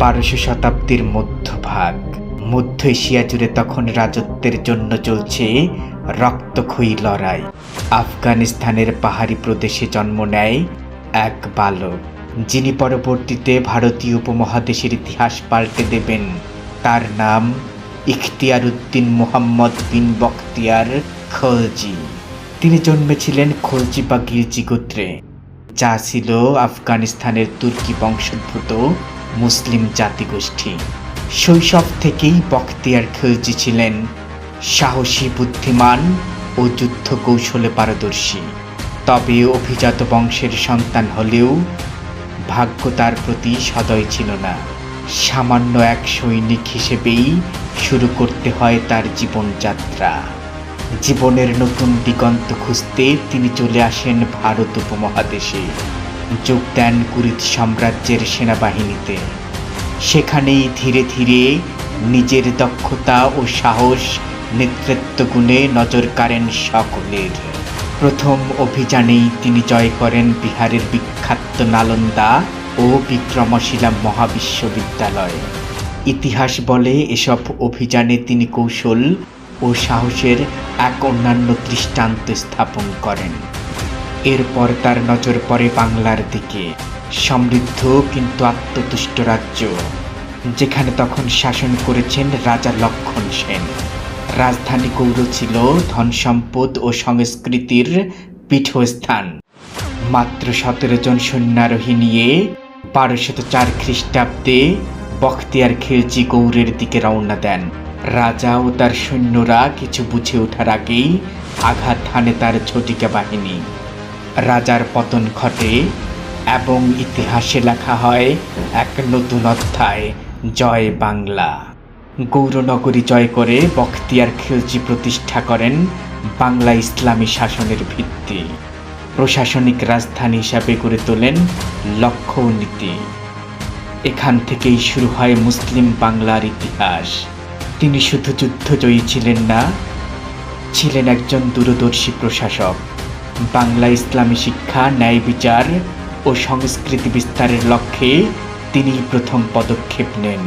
বারোশো শতাব্দীর মধ্যভাগ। মধ্য এশিয়া জুড়ে তখন রাজত্বের জন্য চলছে রক্তক্ষয়ী লড়াই। আফগানিস্তানের পাহাড়ি প্রদেশে জন্ম নেয় এক বালক, যিনি পরবর্তীতে ভারতীয় উপমহাদেশের ইতিহাস পাল্টে দেবেন। তার নাম ইখতিয়ার উদ্দিন মোহাম্মদ বিন বখতিয়ার খলজি। তিনি জন্মেছিলেন খলজি বা গির্জি গোত্রে, যা ছিল আফগানিস্তানের তুর্কি বংশোদ্ভূত মুসলিম জাতিগোষ্ঠী। শৈশব থেকেই বখতিয়ার খলজি ছিলেন সাহসী, বুদ্ধিমান ও যুদ্ধ কৌশলে পারদর্শী। তবে অভিজাত বংশের সন্তান হলেও ভাগ্য তার প্রতি সদয় ছিল না। সামান্য এক সৈনিক হিসেবেই শুরু করতে হয় তার জীবনযাত্রা। জীবনের নতুন দিগন্ত খুঁজতে তিনি চলে আসেন ভারত উপমহাদেশে। যোগ দেন কুরিত সাম্রাজ্যের সেনাবাহিনীতে। সেখানেই ধীরে ধীরে নিজের দক্ষতা ও সাহস, নেতৃত্ব গুণে নজর কাড়েন সকলের। প্রথম অভিযানেই তিনি জয় করেন বিহারের বিখ্যাত নালন্দা ও বিক্রমশিলা মহাবিশ্ববিদ্যালয়। ইতিহাস বলে এসব অভিযানে তিনি কৌশল ও সাহসের এক অন্যান্য দৃষ্টান্ত স্থাপন করেন। এরপর তার নজর পড়ে বাংলার দিকে। সমৃদ্ধ কিন্তু আত্মতুষ্ট রাজ্য, যেখানে তখন শাসন করেছেন রাজা লক্ষণ সেন। রাজধানী গৌর ছিল ধন সম্পদ ও সংস্কৃতির পীঠস্থান। মাত্র সতেরো জন সৈন্যারোহী নিয়ে বারোশত চার খ্রিস্টাব্দে বখতিয়ার খিলজি গৌরের দিকে রওনা দেন। রাজা ও তার সৈন্যরা কিছু বুঝে ওঠার আগেই আঘাত হানে তার ঝটিকা বাহিনী। রাজার পতন ঘটে এবং ইতিহাসে লেখা হয় এক নতুন অধ্যায়, জয় বাংলা। গৌরনগরী জয় করে বখতিয়ার খিলজি প্রতিষ্ঠা করেন বাংলা ইসলামী শাসনের ভিত্তি। প্রশাসনিক রাজধানী হিসাবে গড়ে তোলেন লক্ষ্য নীতি। এখান থেকেই শুরু হয় মুসলিম বাংলার ইতিহাস। তিনি শুধু যুদ্ধজয়ী ছিলেন না, ছিলেন একজন দূরদর্শী প্রশাসক। বাংলা ইসলামী শিক্ষা, ন্যায় বিচার ও সংস্কৃতি বিস্তারের লক্ষ্যে তিনি প্রথম পদক্ষেপ নেন।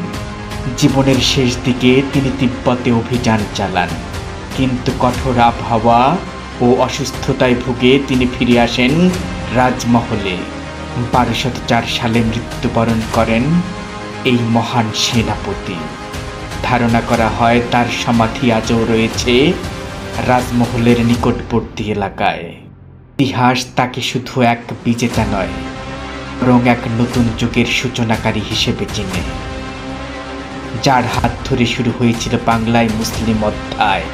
জীবনের শেষ দিকে তিনি তিব্বতে অভিযান চালান, কিন্তু কঠোর আবহাওয়া ও অসুস্থতায় ভুগে তিনি ফিরে আসেন রাজমহলে। বারোশত চার সালে মৃত্যুবরণ করেন এই মহান সেনাপতি। ধারণা করা হয়, তার সমাধি আজও রয়েছে রাজমহলের নিকটবর্তী এলাকায়। ইতিহাস তাকে শুধু এক বিজেতা নয়, বরং এক নতুন যুগের সূচনাকারী হিসেবে চিনে, যার হাত ধরে শুরু হয়েছিল বাংলায় মুসলিম অধ্যায়।